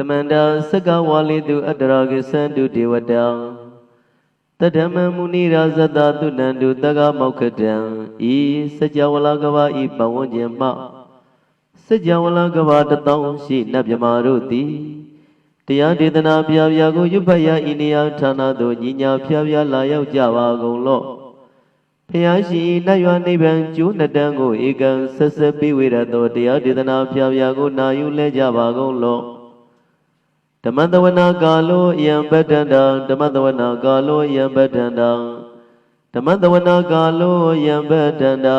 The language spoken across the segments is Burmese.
တမန္တာစကဝါလိတုအတ္တရာကိသန္တုဒေဝတံတတ္တမမုနိရာဇတသုနန္တုတက္ကမောက္ခတံဤစကြဝဠာကဘာဤပဝန်းကျင်မှစကြဝဠာကဘာတတောင်းရှိနတ်မြမာတို့သည်တရားဒေသနာပြပြကိုရွတ်ဖတ်ရဤနေရာဌာနသို့ညီညာဖျားဖျားလာရောက်ကြပါကုန်လော့ဖျားရှိနတ်ရွာနိဗ္ဗာန်ကျိုးနှစ်တန်းကိုဧကံဆက်ဆက်ပြီးဝေရသောတရားဒေသနာဖျားဖျားကိုနာယူလဲကြပါကုန်လော့ ဓမ္မတဝနာကာလောယံပတ္တန္တံဓမ္မတဝနာကာလောယံပတ္တန္တံဓမ္မတဝနာကာလောယံပတ္တန္တံ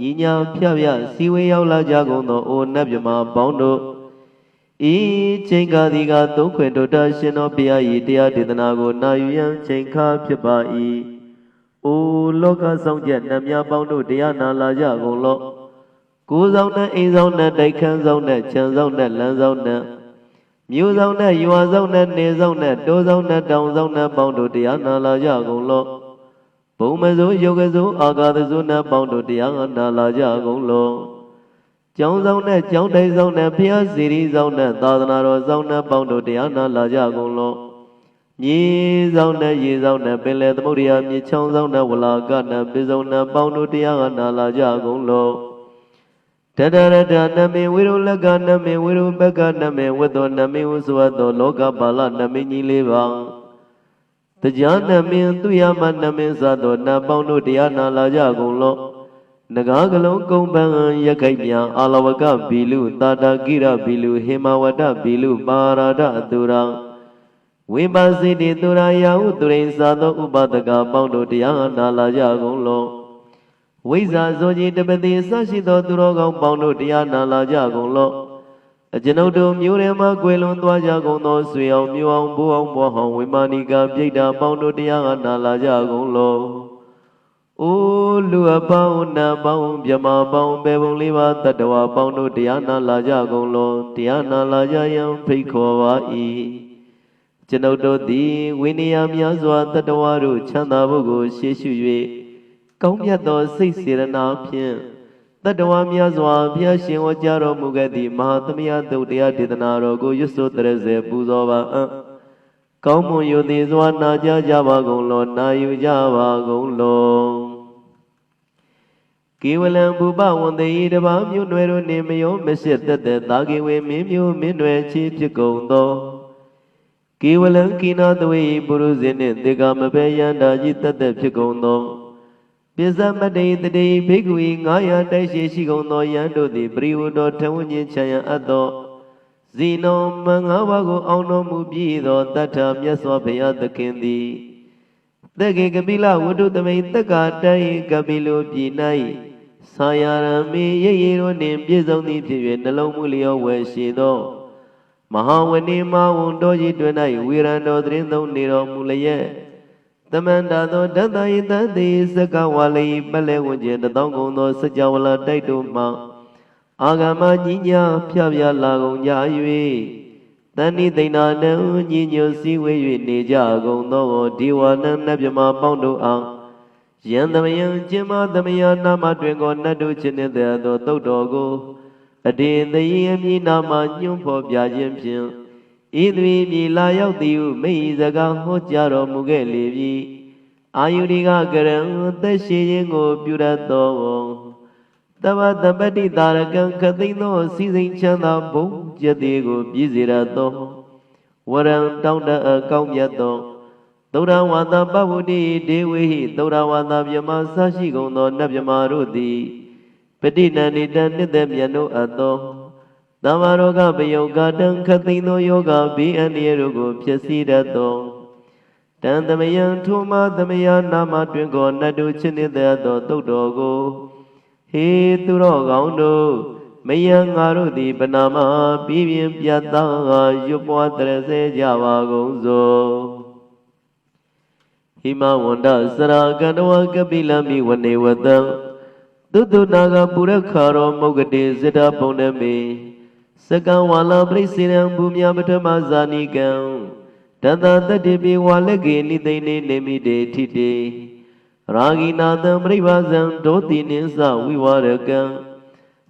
ညီညာဖြဖြစီဝေရောက်လာကြကုန်သောအိုနတ်မြမပေါင်းတို့ဤချိန်ကာဒီကသုံးခွေတို့တရှင်တော်ဘုရား၏တရားဒေသနာကိုနာယူရန်ချိန်ခါဖြစ်ပါ၏အိုလောကဆောင်ချက်နတ်များပေါင်းတို့တရားနာလာကြကုန်လော့ကိုယ်ဆောင်နဲ့အိမ်ဆောင်နဲ့တိုက်ခန်းဆောင်နဲ့ခြံဆောင်နဲ့လမ်းဆောင်နဲ့ မြို့ဆောင်နဲ့ရွာဆောင်နဲ့နေဆောင်နဲ့တိုးဆောင်နဲ့တောင်ဆောင်နဲ့ပေါင်းတို့တရားနာလာကြကုန်လော့ဘုံမစိုးယုတ်ကစိုးအာဃာတစိုးနဲ့ပေါင်းတို့တရားနာလာကြကုန်လော့ကျောင်းဆောင်နဲ့ကျောင်းတိုင်ဆောင်နဲ့ဘုရားစီရီဆောင်နဲ့သာသနာတော်ဆောင်နဲ့ပေါင်းတို့တရားနာလာကြကုန်လော့မြေဆောင်နဲ့ရေဆောင်နဲ့ပင်လယ်သမုဒ္ဒရာမြေချောင်းဆောင်နဲ့ဝလာကနဲ့ပိစုံနဲ့ပေါင်းတို့တရားနာလာကြကုန်လော့ တတရတနမေဝိရုလကနမေဝိရုပကနမေဝတ္တောနမေဝသဝတ္တောလောကပါလနမေကြီးလေးပါတရားနမေသူယမနမေသသောနတ်ပေါင်းတို့တရားနာလာကြကုန်လော့နဂါကလုံးကုံပန်းရခိုက်မြန်အာလဝကဘီလူတာတာကိရဘီလူဟေမဝတဘီလူပါရာဒအတုရာဝိပါစိတိသူရာယဟုသူရိသာသောဥပဒကပေါင်းတို့တရားနာလာကြကုန်လော့ ဝိဇ္ဇာဇောကြီးတပတိအစရှိသောသူတော်ကောင်းပေါင်းတို့တရားနာလာကြကုန်လော့အကျွန်ုပ်တို့မျိုးထဲမှာကွယ်လွန်သွားကြကုန်သောဆွေအောင်မျိုးအောင်ဘိုးအောင်ဘွားဟောင်းဝိမာနိကာပြိတ္တာပေါင်းတို့တရားနာလာကြကုန်လော့အိုလူအပေါင်းနတ်ပေါင်းမြမပေါင်းပေပုံလေးပါတတ္တဝါပေါင်းတို့တရားနာလာကြကုန်လော့တရားနာလာကြရန်ဖိတ်ခေါ်ပါ၏ကျွန်ုပ်တို့သည်ဝိနည်းများစွာတတ္တဝါတို့ချမ်းသာဖို့ကိုရှေ့ရှု၍ ကောင်းမြတ်သောစိတ်စေရနာဖြင့်တတ္တဝါများစွာဘုရားရှင်ဟောကြားတော်မူခဲ့သည့်မဟာသမယသုတ်တရားဒေသနာတော်ကိုရွတ်ဆိုတရစေပူဇော်ပါအံ့ကောင်းမွန်ယုသည်စွာနာကြားကြပါကုန်လောနာယူကြပါကုန်လောကေဝလံဘူပဝန္တေဤတပါးမြို့နယ်တို့နေမယောမရှစ်သက်သက်သာကေဝေမင်းမျိုးမင်းနွယ်ချီဖြစ်ကုန်သောကေဝလံကိနာတဝေပုရုဇဉ်နှင့်တေကမဘေယန္တာကြီးသက်သက်ဖြစ်ကုန်သော ပိစမတေတတိဘိက္ခုဤ900တိုက်ရှိရှိကုန်သောယံတို့သည်ပရိဝတ္တောထဝဉ္ဉ္ချံယံအပ်သောဇီနောမငါးပါးကိုအောင်တော်မူပြီးသောတတ္ထမြတ်စွာဘုရားသခင်သည်တက္ကေကပိလဝတ္ထုသမိန်တက္ကာတိုင်ကပိလိုပြည်၌ဆာယာရမေရရေတို့နှင့်ပြည့်စုံသည်ဖြစ်၍နှလုံးမူလျောဝယ်ရှိသောမဟာဝဏိမဝံတော်ကြီးတွင်၌ဝေရန်တော်သတင်းသုံးနေတော်မူလျက်သ မန္တာသောတတ္တယတတိစကဝါလိပလဲဝဉ္ကျင်တသောင်းကုန်သောစကြဝဠာတိုက်တို့မှအာဂမကြီးညာဖြပြလာကုန်ကြ၍တဏိသိဏနံညီညွတ်စည်းဝေး၍နေကြကုန်သောဒီဝနံနတ်မြမပေါင်းတို့အားယံသမယံကျင်မသမယနာမတွင်ကိုနတ်တို့ချင်းတဲ့သောတုတ်တော်ကိုအတေတယံမြည်နာမညွှန်းဖော်ပြခြင်းဖြင့် ဤသွေမြေလာရောက်သည်ဟုမိစကားဟောကြားတော်မူခဲ့လေပြီအာယုရိကကရံသက်ရှိခြင်းကို ပြုရသောတဝတပတ္တိတာရကံခသိန်းသောစီစိန်ချမ်းသာဘုံကျက်သေးကိုပြည့်စေရသောဝရံတောင်းတအကောင်းမြတ်သောသုဒ္ဓဝါဒပဝုတိဒေဝေဟိသုဒ္ဓဝါဒမြမဆရှိကုန်သောနတ်မြမာတို့သည်ပဋိနန္ဒီတနှစ်သက်မြတ်တို့အပ်သော သမာရောဂပယုတ်ကတံခသိန်သောယောဂဘေးအန္တရာယ်တို့ကိုဖြစ်စီတတ်သောတန်သမယံထိုမသမယနာမတွင်ကိုနတ်တို့ချင်းနေတဲ့သောတုတ်တော်ကိုဟေသူတော်ကောင်းတို့မယံငါတို့သည်ပနာမပြီးပြင်းပြတ်သားရွတ်ပွားတရစေကြပါကုန်စို့ဟိမဝန္ဒစရာကန္တဝကပိလမိဝနေဝတံသုတ္တနာကပုရခါရောမုဂတိဇတပုံနမေ စကံဝါလာပရိစေရံဘူမြပထမဇာနိကံတတတတ္တိပိဝါလက်ကေနိသိနေနေမိတေထိတေရာဂိနာတံပရိပါဇံဒောတိနိသဝိဝရကံ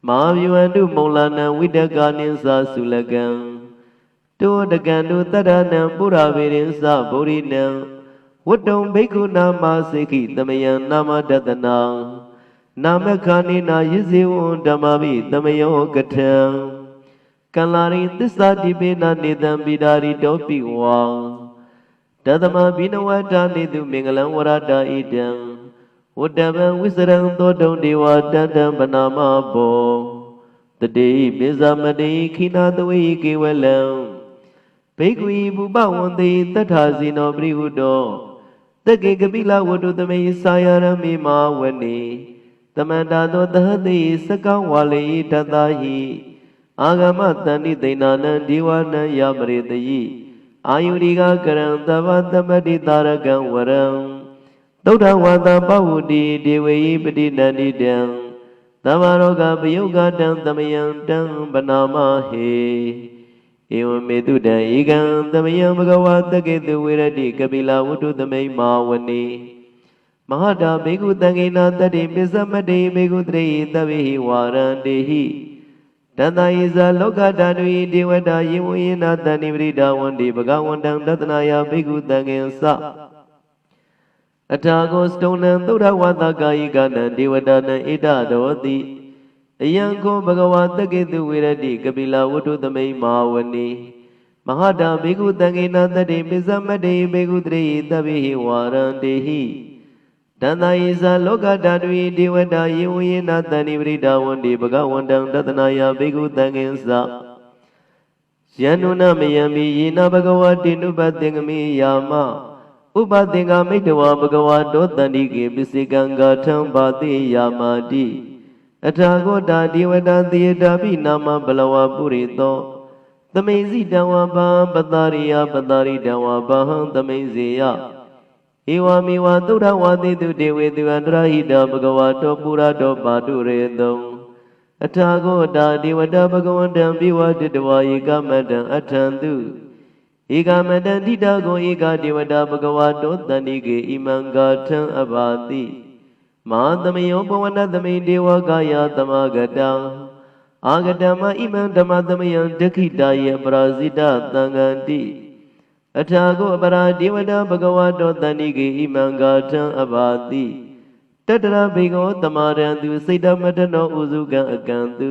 မာဗျဝန္တုမௌလာနံဝိတကာနိသသုလကံတောတကံတုတတရဏံပုရာဝေရင်သဗုရိနံဝတ္တုံဘိက္ခုနာမစေခိတမယံနာမတတနာနာမခာနိနာယဇေဝံဓမ္မမိတမယောကထံ ကံလာရိသစ္စာတိပေနာနေတံပိဒါရိတောပိဝံတသမဘိနဝတ္တာနေတုမင်္ဂလံဝရတာဣတံဝတ္တဗံဝိစရံသောတုံဒေဝတတ္တံပနာမဘောတတိပိဇမတိခိနာတဝေကေဝလံဘိက္ခုဤဘူပဝန္တိတထာဇိနောပရိဟုတောတက္ကေကပိလဝတ္တုသမေစာယရမေမာဝနေတမန္တာသောတဟတိစကံဝါလေတတဟိ အာဂမတန္တိသိဏနံဒီဝနံယမရေတယိအာယုရိကကရံသဗ္ဗသမတိတာရကံဝရံသုဒ္ဓဝါဒပဝုတိဒေဝေယိပတိနန္တိတံသမ္မာရောဂပယုတ်ကတံသမယံတံပနာမဟေဧဝမေတုတံဧကံသမယံဘဂဝါတကေတုဝေရတိကပိလဝတ္ထုသမိမာဝနေမဟာတာဘေကုတံဂေနာတတိပစ္စမတေဘေကုတရေတဝေဟိဝါရန္တေဟိ တတယိဇာလောကဓာတုဤဒေဝတာယေဝယေနာတဏိပရိဒဝန္တိဘဂဝန္တံတတနာယဘေကုတံဂေသအထာကိုစတုံနံသုဒ္ဓဝါဒကာယိကနံဒေဝတာနံဣဒတော်တိအယံကိုဘဂဝါတက္ကေတုဝေရတိကပိလဝတ္ထုသမိန်မာဝနေမဟာတာဘေကုတံဂေနာတတိပိစမတေဘေကုတရေတဗိဟိဝါရန္တေဟိ တန္တယေဇာလောကဓာတုဤဒေဝတာယေဝယေနာတဏိပရိဒဝန္တိဘဂဝန္တံတတနာယဘေကုတံဂေသယန္နုနမယံမိယေနဘဂဝတိနုပသင်္ကမိယာမဥပသင်္ကမိတဝဘဂဝတောတန္တိကေပစ္စေကံဂါထံဘာတိယာမာတိအထာဂောတာဒေဝတာသေယတာပိနာမဘလဝပုရိသောသမိန်စီတံဝဘံပတရိယပတရိတံဝဘဟံသမိန်စေယ ဧဝမေဝသုဒ္ဓဝါတိတုဒေဝေသူအန္တရဟိတဘဂဝါတောပုရတောပါတုရေတုံအထာဂောတာဒေဝတာဘဂဝန္တံပိဝတိတဝါဧကမတံအထံတုဧကမတံတိတာကိုဧကဒေဝတာဘဂဝါတောတန္တိကေဣမံဂါထံအဘာတိမဟာသမယောဘဝနသမိန်ဒေဝကာယသမဂတံအာဂတမဣမံဓမ္မသမယံဒက္ခိတာယေပရာဇိတသံဃန္တိ အထာကိုအပရာဒေဝတာဘဂဝတောတဏိကေဣမံဂါထံအဘာတိတတရဘေကောတမာရံသူစိတ်တမတနောဥစုကံအကံသူ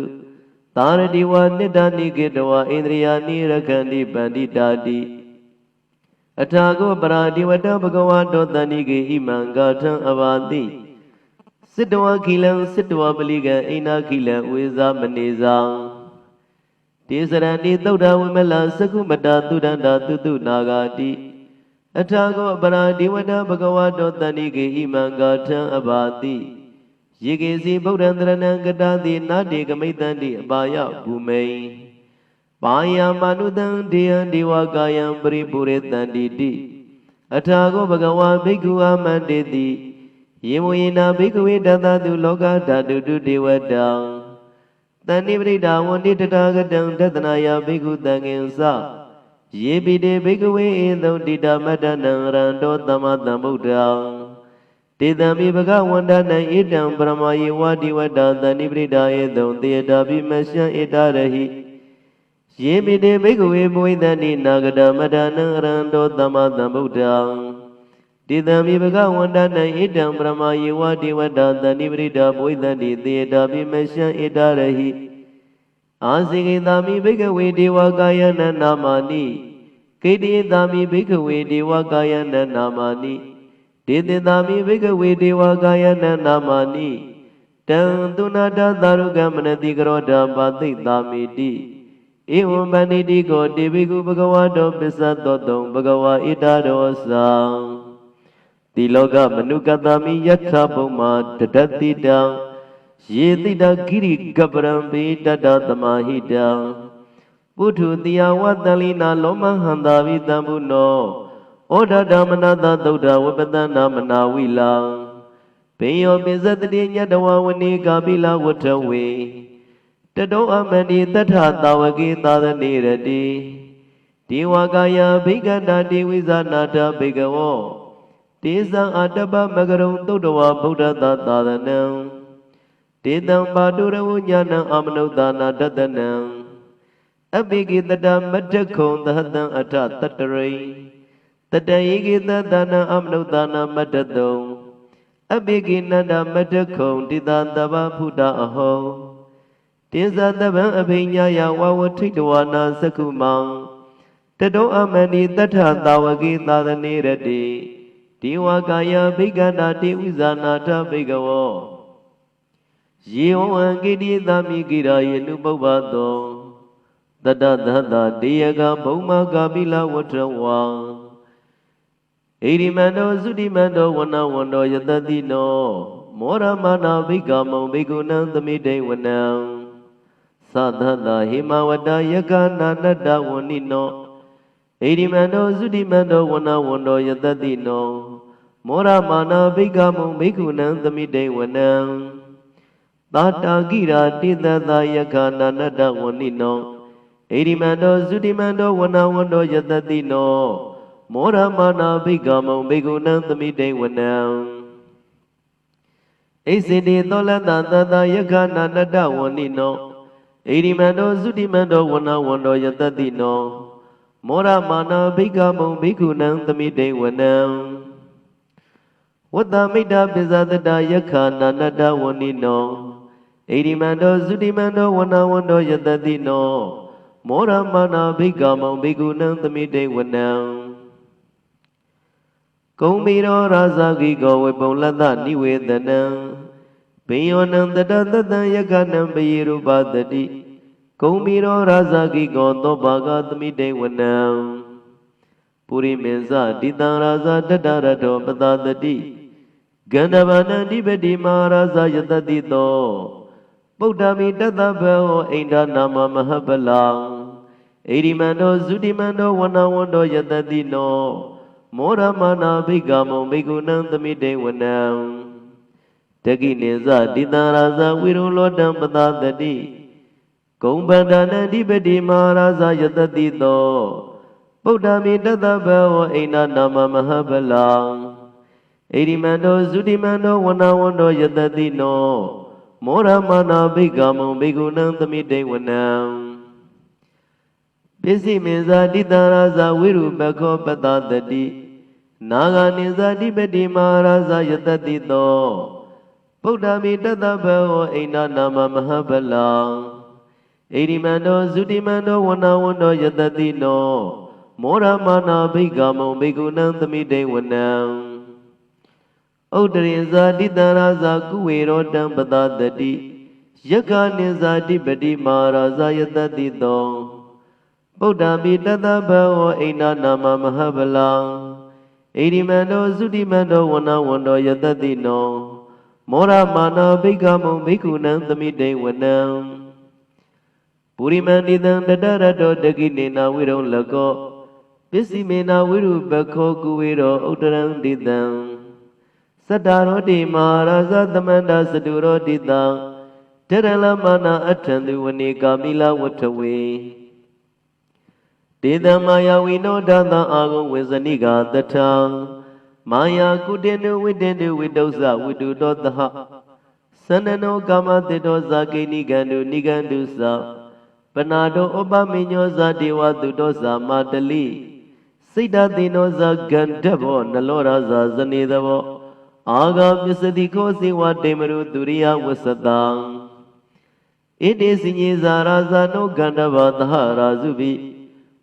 သာရတိဝနိတ္တနိကေတဝဣန္ဒြိယာနိရခန္တိပန္တိတာတိအထာကိုပရာဒေဝတာဘဂဝတောတဏိကေဣမံဂါထံအဘာတိစစ်တဝခိလံစစ်တဝပလိကံအိနာခိလံဝေဇာမနေဇံ တေစရဏိသုဒ္ဓဝိမလသကုမတာသုဒန္တာတုတုနာဂာတိအထာကောပရာဒီဝတဘဂဝတောတဏိကေဣမံဂါထံအဘာတိယေကေစီဗုဒ္ဓံတရဏံကတာတိနာတေကမိတံတိအပါယဘူမိန်ပါယမနုတံဒေယံဒေဝကာယံပရိပုရေတန္တိတိအထာကောဘဂဝါဘိက္ခုအာမန္တေတိယေမဝေနာဘိကဝေတတတုလောကဓာတုတုဒေဝတံ တဏိပရိဒါဝန္တိတထာဂတံတသနာယဘိက္ခုတံငင်္စယေပိတေဘိကဝေဧသုတိတာမတ္တနံရန္တောသမ္မာသမ္ဗုဒ္ဓံတေတံမိဘဂဝန္တနံဣတံပရမယေဝတိဝတ္တတဏိပရိဒါယေတုံတေယတာပိမရှံဣတရဟိယေပိတေဘိကဝေဘဝိတန္တိနာဂတမတ္တနံရန္တောသမ္မာသမ္ဗုဒ္ဓံ တိတံမိဘဂဝန္တနံဣတံပရမယေဝတိဝတ္တတဏိပရိဒဘဝိတန္တိသေတာပိမရှံဣတရဟိအာစိကေတာမိဘိကဝေဒေဝကာယနနာမာနိကေတိတာမိဘိကဝေဒေဝကာယနနာမာနိဒေတိတာမိဘိကဝေဒေဝကာယနနာမာနိတံသူနာတသာရုကမနတိကရောဓပါသိတာမိတိဧဝံဗန္တိတိကိုတေဘိကုဘဂဝါတောပစ္စသောတုံဘဂဝါဣတာရောသံ တိလောကမနုကတမိယထာဘုံမာတတတိတံယေတိတခိရိကပရံပေတတသမာဟိတံပုထုတိယဝတ္တလိနာလောမဟန္တာဝိတံဘုနောဩဒဓမ္မနာတသုဒ္ဓဝပတနာမနာဝိလံဘေယောပိစတတိညတဝဝနေကာပိလဝထဝေတတောအမန္တိတထသာဝကေသာသနေရတိဒေဝကာယဘိကန္တာတိဝိဇာနာတဘိကဝော တေဇံအတ္တပမကရုံသုတ္တဝဗုဒ္ဓသာသာသနံတေတံပါတုရဝညာဏအမနုဿာနာတတနံအပိကိတတမတ္တခုံသဟတံအထတတရိတတယေကိတသနာအမနုဿာနာမတ္တတုံအပိကိနန္ဒမတ္တခုံတိတတဗ္ဗဖုတအဟောတင်ဇတဗံအဘိညာယဝဝထိတဝနာသကုမံတတောအမဏိတထသာဝကိသာသနေရတိ ဒီဝကာယဘိက္ခန္တာတိဥဇာနာထဘိကဝောယေဝံကိတိသမိကိရာယေနုပုပ္ပတောတတသတ္တတေယကဘုံမကာပိလဝထဝံဣရိမန္တောသုတိမန္တောဝနဝန္တောယတတိနောမောရမနာဘိက္ခမံဘိက္ခုနံသမိတေဝနံသသတ္တဟိမဝတ္တယကနာနတ္တဝဏိနော ဣရိမန္တောသုတိမန္တောဝနဝန္တောယတတိနောမောရမနာဘိက္ခမံဘိက္ခုနံသမိတေဝနံသာတာကိရာတိတတယကနာနတ္တဝဏိနောဣရိမန္တောသုတိမန္တောဝနဝန္တောယတတိနောမောရမနာဘိက္ခမံဘိက္ခုနံသမိတေဝနံဣစေတိသောလတ္တသတ္တယက္ခနာနတ္တဝဏိနောဣရိမန္တောသုတိမန္တောဝနဝန္တောယတတိနော မောရမနာဘိက္ခမံဘိက္ခုနံသမိတေဝနံဝတ္တမိတ္တပိဇာတတယက္ခနာနတ္တဝဏိနောဣရိမန္တောသုတိမန္တောဝနဝန္တောယတတိနောမောရမနာဘိက္ခမံဘိက္ခုနံသမိတေဝနံကုံမီရောရာဇဂိကောဝေပုံလတ္တနိဝေဒနံဘေယောနံတတတတံယက္ခနံပယေရုပတတိ ကုံမီရောရာဇဂိကောသောဘာဂသမိတေဝနံပုရိမေဇတိတံရာဇတတရတောပတတတိဂန္ဓဗနံဒီပတိမဟာရာဇယတတိတောပုဒ္ဓမိတတဘောအိန္ဒနာမမဟပလံဣရိမန္တောဇုတိမန္တောဝနဝန္တောယတတိနောမောရမနာဘိက္ခမံဘိက္ခုနံသမိတေဝနံတကိနေဇတိတံရာဇဝိရုလောတံပတတတိ ဂုံဗန္ဒနံဒီပတိမဟာရာဇယတတိတောဗုဒ္ဓမိတတဘဝအိန္ဒနာမမဟဗလံဣရိမန္တောဇုတိမန္တောဝနဝန္တောယတတိနောမောရမနာဘိက္ခမံဘိက္ခုနံသမိတေဝနံပစ္စည်းမေဇာတိတံရာဇဝိရုပခောပတတတိနာဂာနိဇာတိပတိမဟာရာဇယတတိတောဗုဒ္ဓမိတတဘဝအိန္ဒနာမမဟဗလံ ဣရိမန္တောဇုတိမန္တောဝနဝန္တောယတတိနောမောရမနာဘိက္ခမံဘိက္ခုနံသမိတေဝနံဥဒရိဇာတိတရာဇာကုဝေရောတံပတတတိယက္ခနိဇာတိပတိမဟာရာဇယတတိတောဗုဒ္ဓမိတတဘဝအိန္ဒနာမမဟဗလံဣရိမန္တောသုတိမန္တောဝနဝန္တောယတတိနောမောရမာနာဘိက္ခမံဘိက္ခုနံသမိတေဝနံ ပုရိမန္တိတံတတရတောတကိနေနာဝိရုံလကောပစ္စည်းမေနာဝိရုပခောကုဝေရောဥတရံတိတံသတ္တရောတိမဟာရဇသမန္တစတုရောတိတံတရလမနာအထံသူဝနေကာမိလဝထဝေတေတမာယဝိနောဒသအာဂုံဝေဇနိကာတထံမာယာကုတေနုဝိတေနုဝိတုဇဝိတုတောတဟသန္နနောကာမတေတောဇာကိနိကန္တုနိကန္တုသ ပနာတောဥပမေညောဇာဒေဝတုတောဇာမာတလိစိတ်တသေနောဇာဂန္ဓဘောနလောရာဇာဇနေသဘောအာဂပစ္စတိခောစေဝတေမရုသူရိယဝဆတံဣတိစိညေဇာရာဇာနောဂန္ဓဘာသဟရာဇုပိ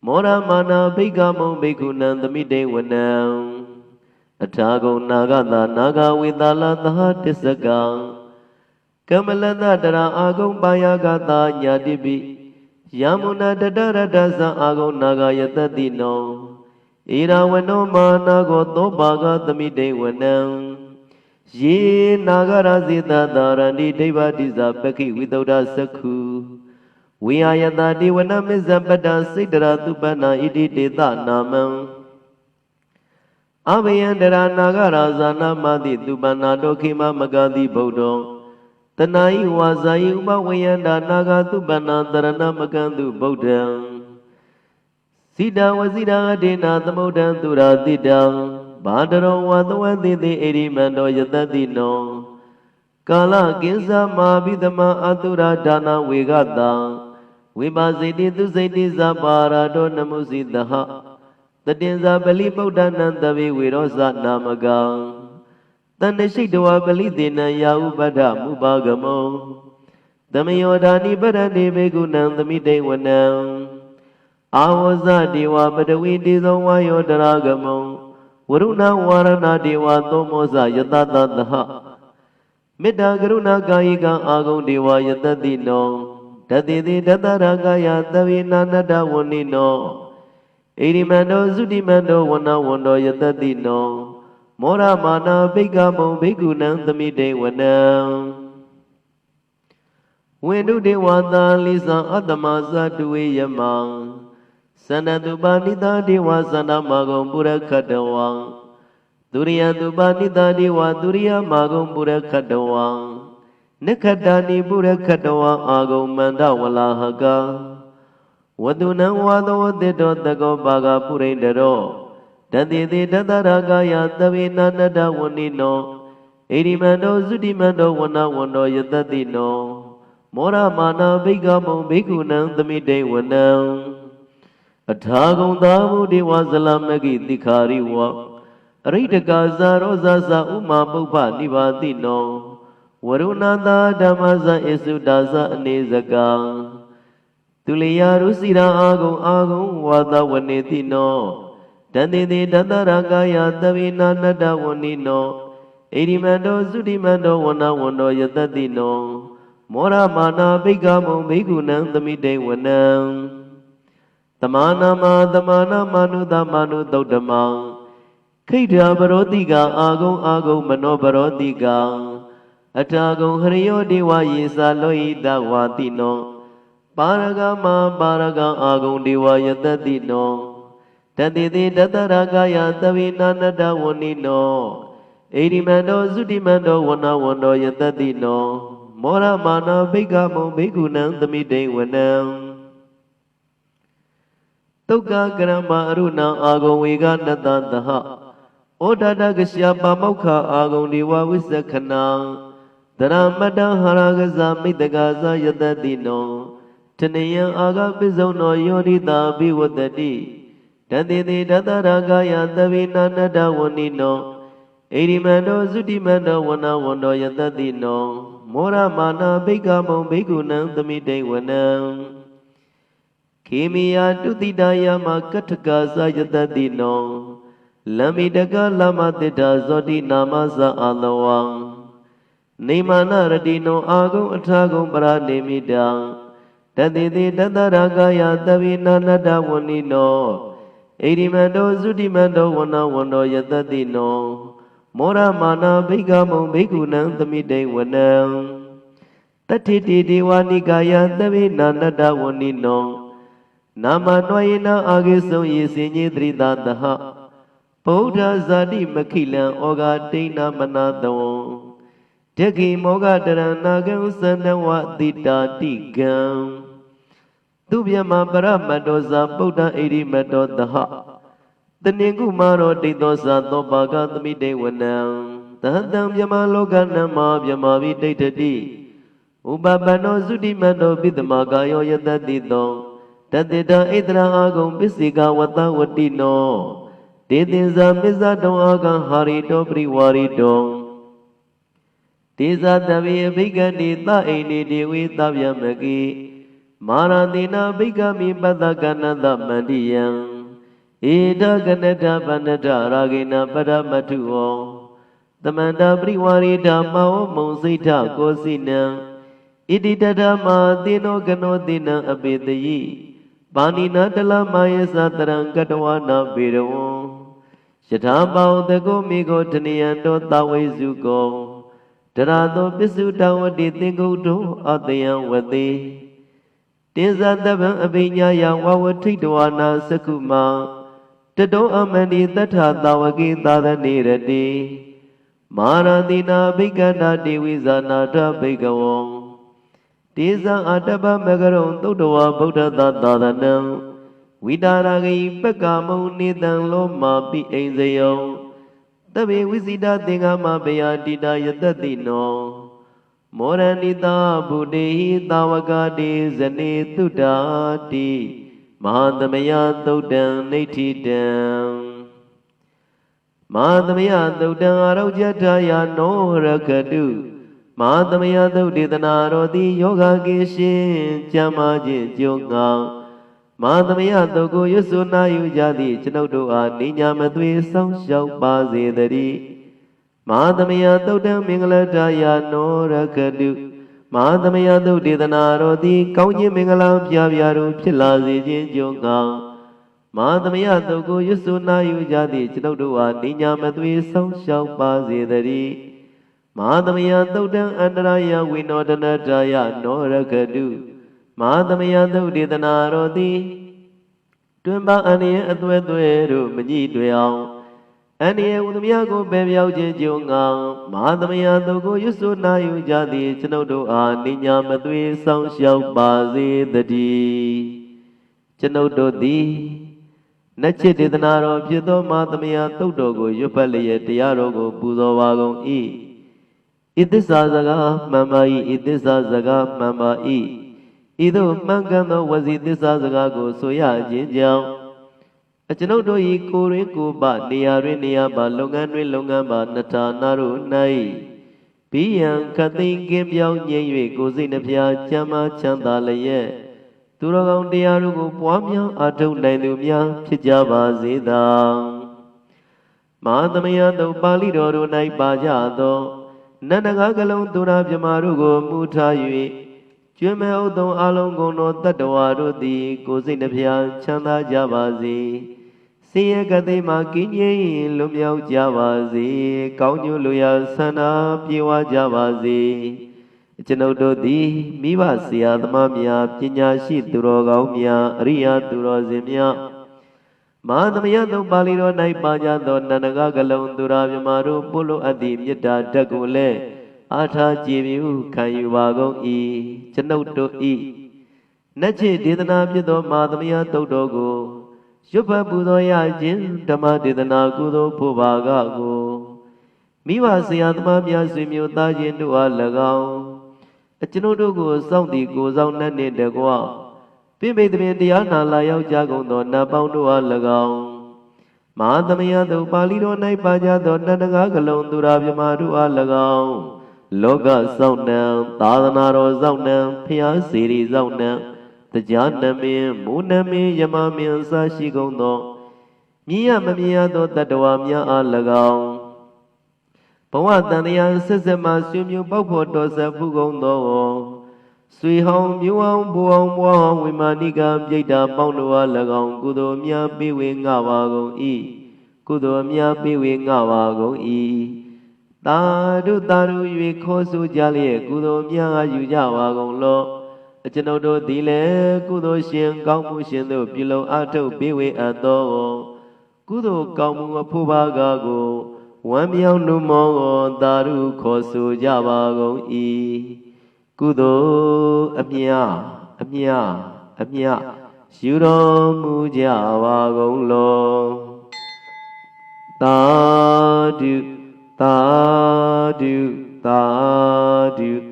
မောရမာနာဘိက္ခမုံဘိက္ခုနံသမိတေဝနံအထာဂုံနာဂတာနာဂဝေတာလသဟတစ္စကံကမလတတရာအာဂုံပါယဂတာညာတိပိ ယမုနာတတရတသံအာဂုံနာဂယတတိနောဣရာဝနောမာနာကိုသောဘာဂသမိတေဝနံယေနာဂရဇေတတာရဏိဒိဗ္ဗတိဇာပခိဝိတုဒ္ဓစခုဝိဟာယတာတိဝနမစ္ဆပတ္တစိတ်တရာသူပနာဣတိတေတနာမံအဘယံတရာနာဂရာဇာနာမတိသူပနာတောခိမမဂတိဗုဒ္ဓံ တနာယိဝါဇာယိဥပဝေယန္တာနာဂသူပနာတရဏမကံသူဗုဒ္ဓံစိတံဝစိတံအတေနာသမုဒ္ဒံသူရာတိတံဘာတရောဝသဝတိတိဣရိမန္တောယတတိနောကာလကိစ္ဆမာဘိသမအတုရာဒါနဝေကတံဝိပါစိတိသူစိတိဇာပါရာတောနမုစီတဟတတင်ဇာပလိဗုဒ္ဓနံတဝေဝေရောဇနာမကံ တဏ္ဍရှိတဝပလိသေနံယာဥပဒ္ဓမုပါကမောသမယောဓာနိပရဏိဘေကုဏံသမိတေဝနံအာဝဇဒေဝပတဝီတေဇောဝါယောတရာဂမောဝရုဏဝါရဏဒေဝသောမောဇယတတသဟမေတ္တာကရုဏာကာယကံအာဂုံဒေဝယတတိနောတတိတိတတရကာယသဗေနာနတဝဏိနောဣရိမန္တောသုတိမန္တောဝနဝန္တောယတတိနော မောရမာနာဘိက္ခမုံဘိက္ခုနံသမိတေဝနံဝိန္ဒုတေဝတာလိသံအတ္တမသတုဝေယမံသန္တတုပါဏိတာဒေဝသန္တမဂုံပုရခတဝံဒုရိယတုပါဏိတာဒေဝဒုရိယမဂုံပုရခတဝံနိခတဏိပုရခတဝံအာဂုံမန္တဝလာဟကဝတုနံဝါသောတေတောတကောပါကပုရိန္ဒရော တတိတိတတရကာယသဗေနာနတဝဏိနောဣရိမန္တောသုတိမန္တောဝနဝန္တောယတတိနောမောရမာနာဘိက္ခမုံဘိက္ခုနံသမိတေဝနံအထာဂုံသာဘုဒေဝဇလမဂိတိခာရိဝအရိတကာဇာရောဇာဇာဥမာပုပ္ပနိဗ္ဗာတိနောဝရုဏသာဓမ္မဇံဣစုဒါဇအနေဇကံသူလျာရုစီရာအာဂုံအာဂုံဝါသဝနေတိနော တန်တေတေတတရကာယသဗေနာနတဝဏိနောဣရိမန္တောသုတိမန္တောဝနဝန္တောယတတိနောမောရမာနာဘိက္ခမုံဘိက္ခုနံသမိတေဝနံတမာနာမတမာနာမနုသမနုသုတ်တမံခိဋ္ဌာပရောတိကအာဂုံအာဂုံမနောပရောတိကံအထာဂုံဟရိယောဒေဝယေစာလောဟိတဝါတိနောပါရဂမပါရဂံအာဂုံဒေဝယတတိနော တတိတိတတရကာယသဗေနာနတဝဏိနောဣရိမန္တောသုတိမန္တောဝနဝန္တောယတတိနောမောရမာနာဘိက္ခမုံဘိက္ခုနံသမိတေဝနံတုတ်ကကရမအရုဏံအာဂုံဝေကနတသဟဩဒတကရှပါမောက္ခအာဂုံဒီဝဝိသခဏံတရမတ္တဟာရကဇမိတကဇယတတိနောတနယံအာဂပိစုံနောယောရိတာဘိဝတတိ တတိတိတတရကာယသဗေနာနတဝဏိနောဣရိမန္တောသုတိမန္တောဝနဝန္တောယတတိနောမောရမာနာဘိက္ခမုံဘိက္ခုနံသမိတေဝနံခေမိယာတုတိတယမကထကသာယတတိနောလမ္မိတကလမတိတာဇောတိနာမဇအာလဝံနေမာနရတိနောအာဂုံအထာဂုံပရနေမိတံတတိတိတတရကာယသဗိနာနတဝဏိနော ဣရိမန္တောသုတိမန္တောဝနဝန္တောယတတိနောမောရမာနာဘိက္ခမုံဘိက္ခုနံသမိတေဝနံတတိတိဒေဝနိကာယသဗေနာနတဝဏိနောနာမနွေနအာဂေဆုံယေစင်ညေသရိတာတဟဗုဒ္ဓဇာတိမခိလံဩဃဒိဏမနာတဝံတခိမောဂတရဏကံသန္တဝတိတာတိကံ သူဗျမပရမတောဇာပုဒ္ဓဣရိမတောတဟတဏင်ကုမာရောဒိသောဇာသောပါကသမိတေဝနံသဟတံမြမလောကနမမြမဝိဒိဋ္ဌတိဥပပန္နောသုတိမန္တောပိတမကာယောယတတိတောတတေတဣတရာအာဂုံပစ္စေကဝတဝတိနောတေတင်ဇာမစ္ဆတောအာကံဟာရိတောပရိဝါရိတောတေဇာတဗေဘိကတိသအိန္ဒီဒေဝေသဗျမကိ မာရတိနာဘိကမိပတ္တကနတမန္တိယံဧတကနတဗန္နတရာဂိနပရမထုဝောသမန္တာပရိဝါရိဓမ္မောမုံစိဋ္ဌကိုစိနံဣတိတဓမ္မာသေနောကနောသေနံအပေတယိပါဏိနာတလမယေသတရံကတဝနာပေရဝံယထာပေါတကုမိကိုတနိယံတောသဝိစုကောတရာသောပစ္စုတဝတိသင်္ကုတ်တောအတယံဝတိ တင်ဇာတဗံအပိညာယဝဝထိတဝနာသကုမတတောအမန္တိတထသာဝကိသာသနေရတိမာရတိနာဘိကန္တာတိဝိဇာနာထဘိကဝံတေဇံအတ္တပမကရုံသုတ္တဝဗုဒ္ဓသာသာသနံဝိတာရဂိပက္ကမုံနေတံလောမာပိအိဇယောတဗေဝိစိတသင်္ဃမဘယတိတာယတတိနော မောရဏိတာဗုဒိဟိတာဝကတိဇနေတုတ္တာတိမဟာသမယသုတ်တံနေဋ္ဌိတံမဟာသမယသုတ်တံအာရုကြထာယနောရကတုမဟာသမယသုတ်ဒေသနာတော်သည်ယောဂကိရှင်ကျမ်းမာခြင်းကြုံငောင်းမဟာသမယသုတ်ကိုရွတ်ဆိုနာယူကြသည့်ကျွန်ုပ်တို့အားနိညာမသွေဆောင်းလျှောက်ပါစေတည်း မဟာသမယသုတ်တံမင်္ဂလထာယနောရကတုမဟာသမယသုတ်ဒေသနာတော်သည်ကောင်းခြင်းမင်္ဂလာပြပြတို့ဖြစ်လာစေခြင်းကြုံငောင်းမဟာသမယသုတ်ကိုရွတ်ဆိုနာယူကြသည့်ကျွန်ုပ်တို့အားနိညာမသွေဆောင်းလျှောက်ပါစေတည်းမဟာသမယသုတ်တံအန္တရာယဝိနောဒနာထာယနောရကတုမဟာသမယသုတ်ဒေသနာတော်သည်တွင်ပါအန္တရာယ်အသွဲသွဲတို့မကြည့်တွေ့အောင် အန္တရာယ်ဥဒမယကိုပယ်ပြောက်ခြင်းကြုံငောင်းမဟာသမယသုတ်ကိုရွတ်ဆိုနာယူကြသည့်ကျွန်ုပ်တို့အားနိညာမသွေဆောင်းလျှောက်ပါစေတည်းကျွန်ုပ်တို့သည်နတ်ချစ်ဒေသနာတော်ဖြစ်သောမဟာသမယသုတ်တော်ကိုရွတ်ဖတ်လျက်တရားတော်ကိုပူဇော်ပါကုန်၏ဣသစ္စာစကားမှန်ပါ၏ဣသစ္စာစကားမှန်ပါ၏ဤသို့မှန်ကန်သောဝစီသစ္စာစကားကိုဆိုရခြင်းကြောင့် အကျွန်ုပ်တို့၏ကိုယ်ရင်းကိုယ်ပနေရာတွင်နေရာပါလုပ်ငန်းတွင်လုပ်ငန်းပါနထာနာတို့၌ဘိယံခတ်သိမ်းကင်းပြောင်းငြိမ်၍ကိုယ်စိတ်နှဖျားချမ်းသာချမ်းသာလျက်သူတော်ကောင်းတရားတို့ကိုပွားများအားထုတ်နိုင်သူများဖြစ်ကြပါစေသာမဟာသမယတုတ်ပါဠိတော်တို့၌ပါကြသောနန္ဒကားကလုံးသူရာမြမာတို့ကိုမူထား၍ကျွမ်းမဲ့ဥသုံအလုံးကုန်သောတတ္တဝါတို့သည်ကိုယ်စိတ်နှဖျားချမ်းသာကြပါစေ ဆင်းရဲကတိမှကင်းငြိမ်းလွတ်မြောက်ကြပါစေကောင်းကျိုးလိုရာဆန္ဒပြေဝကြပါစေကျွန်ုပ်တို့သည်မိဘဆရာသမားများပညာရှိသူတော်ကောင်းများအရိယာသူတော်စင်များမဟာသမယသုံးပါဠိတော်၌ပါကြသောနန္ဒကကလုံးသူရာမြမာတို့ပုလို့အပ်သည့်မေတ္တာဓာတ်ကိုလည်းအာထာကြည်မြူခံယူပါကုန်၏ကျွန်ုပ်တို့၏နတ်ချစ်ဒေသနာဖြစ်သောမဟာသမယတုတ်တော်ကို ရွတ်ဖတ်ပူဇော်ရခြင်းဓမ္မဒေသနာကုသိုလ်ဖို့ပါကကိုမိဘဆရာသမားများဆွေမျိုးသားချင်းတို့အား၎င်းအကျွန်ုပ်တို့ကိုစောင့်တည်ကိုဆောင်နှင့်နှင့်တကွပြိမိတ်တပင်တရားနာလာရောက်ကြကုန်သောနတ်ပေါင်းတို့အား၎င်းမဟာသမယသို့ပါဠိတော်၌ပါကြသောတန်တကားကလုံးသူရာမြမာတို့အား၎င်းလောကစောင့်နှံသာသနာတော်စောင့်နှံဖျားစီရီစောင့်နှံ တရားနမင်းမူနမင်းယမမင်းအစရှိကုန်သောမြည်ရမမြည်ရသောတတ္တဝါများအား၎င်းဘဝတန်တရားဆက်ဆက်မှဆွေမျိုးပေါက်ဖို့တော်ဆက်မှုကုန်သောဆွေဟောင်းမျိုးအောင်ဘူအောင်ဘွားအောင်ဝိမာနိကပြိတ္တာပေါင်းတို့အား၎င်းကုသိုလ်များပေးဝေငှပါကုန်၏ကုသိုလ်များပေးဝေငှပါကုန်၏တာဓုတာဓု၍ခေါ်ဆိုကြလျက်ကုသိုလ်များအားယူကြပါကုန်လော့ အကျွန်ုပ်တို့သည်လည်းကုသိုလ်ရှင်ကောင်းမှုရှင်တို့ပြုလုံအထုတ်ပေးဝေအပ်သောကုသိုလ်ကောင်းမှုအဖို့ပါကကိုဝမ်းမြောက်နှုမောသာဓုခေါ်ဆိုကြပါကုန်၏ကုသိုလ်အမြအမြအမြယူတော်မူကြပါကုန်လောသာဓုသာဓုသာဓု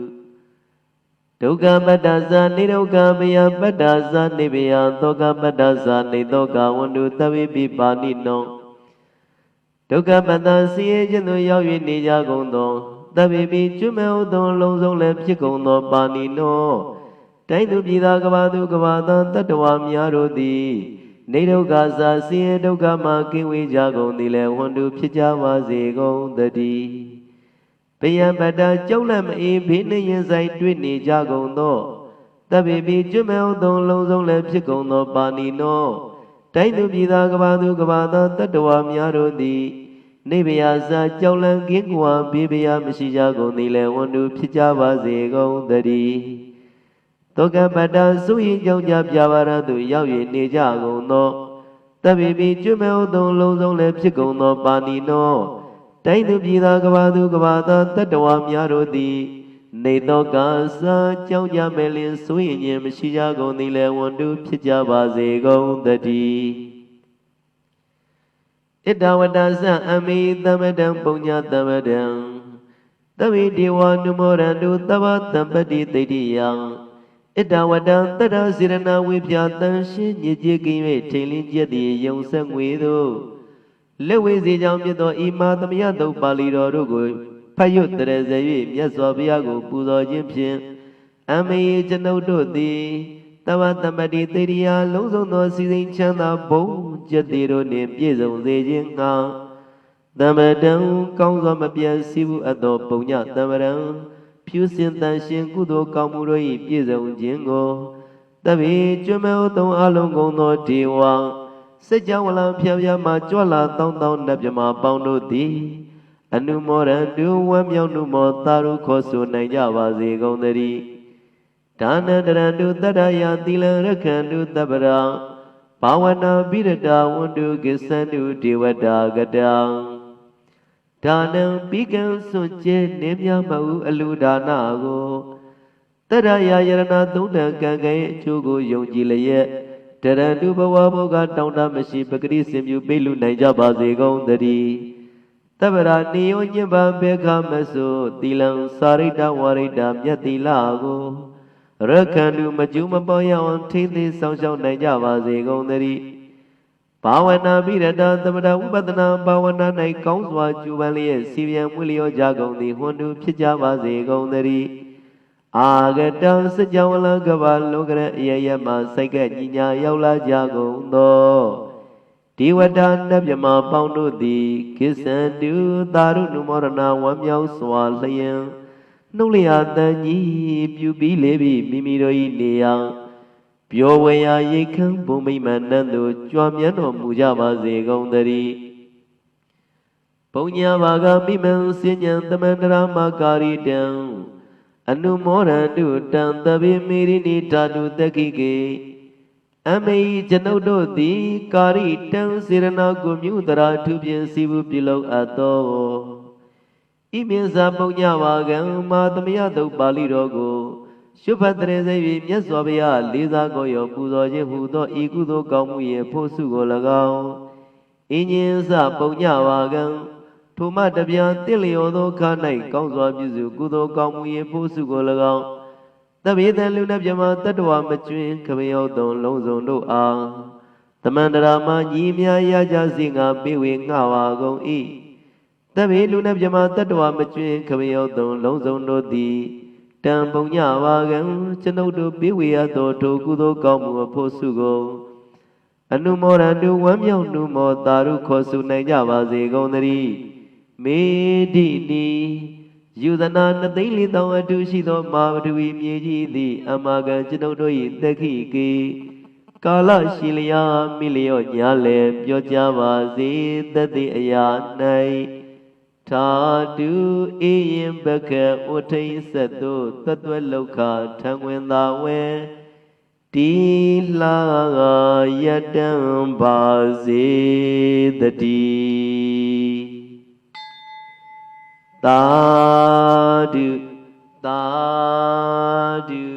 ဒုက္ခပတ္တဇာနိဒုက္ခမယပတ္တဇာနိဗယသောကပတ္တဇာနိသောကဝန္တုသဗ္ဗေပိပါဏိနောဒုက္ခပတ္တစီရင်ခြင်းသို့ရောက်၍နေကြကုန်သောသဗ္ဗေပိကျွမဲ့ဥသောလုံးစုံလည်းဖြစ်ကုန်သောပါဏိနောတိုင်းသူပြည်သားကဘာသူကဘာသားတတ္တဝါများတို့သည်နေဒုက္ခစာစီရင်ဒုက္ခမှကင်းဝေးကြကုန်သည်လည်းဝန္တုဖြစ်ကြပါစေကုန်သတည်း ဘယံပတ္တကြောက်လန့်မအေးဘေးနှင့်ရင်ဆိုင်တွေ့နေကြကုန်သောတဗ္ဗေပိကျွမဲဥသုံးလုံးစုံလည်းဖြစ်ကုန်သောပါဏိနောတိုင်းသူပြည်သားကဘာသူကဘာသောတတ္တဝါများတို့သည်နေဗျာစာကြောက်လန့်ကင်းကွာဘေးဗျာမရှိကြကုန်သည်လဲဝန်တူဖြစ်ကြပါစေကုန်သတည်းတောကပတ္တစုရင်ကြောင့်ကြပြပါရသူရောက်၍နေကြကုန်သောတပိပိကျွမဲဥသုံးလုံးစုံလည်းဖြစ်ကုန်သောပါဏိနော တိုင်းသူပြည်သားကဘာသူကဘာသားတတ္တဝါများတို့သည်နေသောကစာကြောင့်ကြမဲ့လင်ဆိုရင်ခြင်းမရှိကြကုန်သည်လဲဝန်တူဖြစ်ကြပါစေကုန်သတည်းဣတဝတ္တသအမိသမတံပုညသမတံသဗ္ဗေဒေဝနုမောရန္တုသဗ္ဗတံပတ္တိသိတိယံဣတဝတ္တတတစေရနာဝိပြတန်ရှင်းညစ်ကြေးကင်း၍ထိန်လင်းကျက်သည်ယုံဆက်ငွေတို့ လက်ဝဲစီကြောင့်မြတ်သောဤမာသမယတုတ်ပါဠိတော်တို့ကိုဖတ်ရွတ်တရစေ၍မြတ်စွာဘုရားကိုပူဇော်ခြင်းဖြင့်အမေကျွန်ုပ်တို့သည်တဝတ္တမတိသေရိယာလုံးစုံသောစီစဉ်ချမ်းသာဘုံကျက်သေးတို့နှင့်ပြည့်စုံစေခြင်းငှာသမတံကောင်းစွာမပြတ်စည်းဘူးအပ်သောပုံညသမရံဖြူစင်တန်ရှင်ကုသိုလ်ကောင်းမှုတို့၏ပြည့်စုံခြင်းကိုတပိကျွမဲဥသုံးအလုံးကုန်သောဒေဝ စัจ java လံဖြာဖြာမှကြွလာတောင်းတောင်းနတ်မြမပေါင်းတို့သည်အနုမောရန္တုဝမ်းမြောက်နုမောသာရုခေါ်ဆိုနိုင်ကြပါစေကုန်သတည်းဒါနတရန္တုတတ္တယသီလရခန္တုတပ္ပရာဘာဝနာပိရတာဝန္တုကိသန္တုဒေဝတာကတံဒါနံပိကံစွန့်ကျဲနင်းမြမဟုအလူဒါနကိုတတ္တယယရဏသုံးတံကံကံရဲ့အကျိုးကိုယုံကြည်လျက် တရန္တုဘဝဘုကတောင်းတမရှိပဂရိစင်မြူပိလူနိုင်ကြပါစေကုန်သတည်းတပ္ပရာနိယောညပဘေခမဆုသီလံစာရိတဝရိတမြတ်သီလကိုရခန္တုမကျူးမပေါ်ရအောင်ထိမ့်သိဆောင်ရှောက်နိုင်ကြပါစေကုန်သတည်းဘာဝနာပိရတသမထဝိပဿနာဘာဝနာ၌ကောင်းစွာကျူပန်းလျက်စီပြန်မွေလျောကြကုန်သည်ဟွန်တုဖြစ်ကြပါစေကုန်သတည်း အာဂတံစကြဝဠကဘာလောကရအယယမစိုက်ကညီညာရောက်လာကြကုန်သောဒီဝတ္တနတ်မြမပေါင်းတို့သည်ကိစ္ဆန္တုသာရုဏုမောရဏဝမ်းမြောက်စွာလျင်နှုတ်လျာတန်ကြီးပြုပြီးလေပြီမိမိတို့၏နေရာပျော်ဝေရာရိတ်ခမ်းဘုံမိမ္မာနတ်တို့ကြွားမြန်းတော်မူကြပါစေကုန်သတည်းဘုံညာဘာဂမိမံစဉ္ဉံတမန္တရာမကာရီတံ အနုမောရန္တုတံတပိမေရိနိဓာတုတက္ခိကေအမေကျွန်ုပ်တို့သည် ကာရိတံစေရနာကိုမြုတရာထုဖြင့်စီဘူးပြုလုပ်အပ်သောဣမင်းစာပုံညဝါကံမာသမယတုတ်ပါဠိတော်ကိုရှုဖတ်တရေစေ၍မြတ်စွာဘုရားလေးစားကိုရောပူဇော်ခြင်းဟူသောဤကုသိုလ်ကောင်းမှုရဲ့ဖို့စုကို၎င်းအင်းရင်စပုံညဝါကံ ထိုမှတပြားတင့်လျော်သောခါ၌ကောင်းစွာပြုစုကုသိုလ်ကောင်းမှုရဲ့ဖို့စုကို၎င်းတပိတံလူနှပြမတတ္တဝမကျွင်းခမယောတုံလုံးစုံတို့အားတမန္တရာမညီမြရကြစီငါပြေဝေငှပါကုန်၏တပိလူနှပြမတတ္တဝမကျွင်းခမယောတုံလုံးစုံတို့သည်တံပုံညပါကံကျွန်ုပ်တို့ပြေဝေရသောထိုကုသိုလ်ကောင်းမှုအဖို့စုကိုအနုမောရတုဝမ်းမြောက်နုမောတာရုခေါ်ဆိုနိုင်ကြပါစေကုန်သတည်း မေတိတိယူဇနာနှစ်သိန်းလေးတောင်အတူရှိသောမာဝတဝီမြေကြီးသည် အမဂံကျွန်ုပ်တို့၏တက်ခိကေကာလရှိလျာမိလျော့ညာလေပြောကြပါစေတသိအရာ၌သာတုအေယံဘကဥထိန်ဆက်သို့သတ္တဝလောကထံဝင်သာဝဲတီလာယတံပါစေတည်း သာဓုသာဓု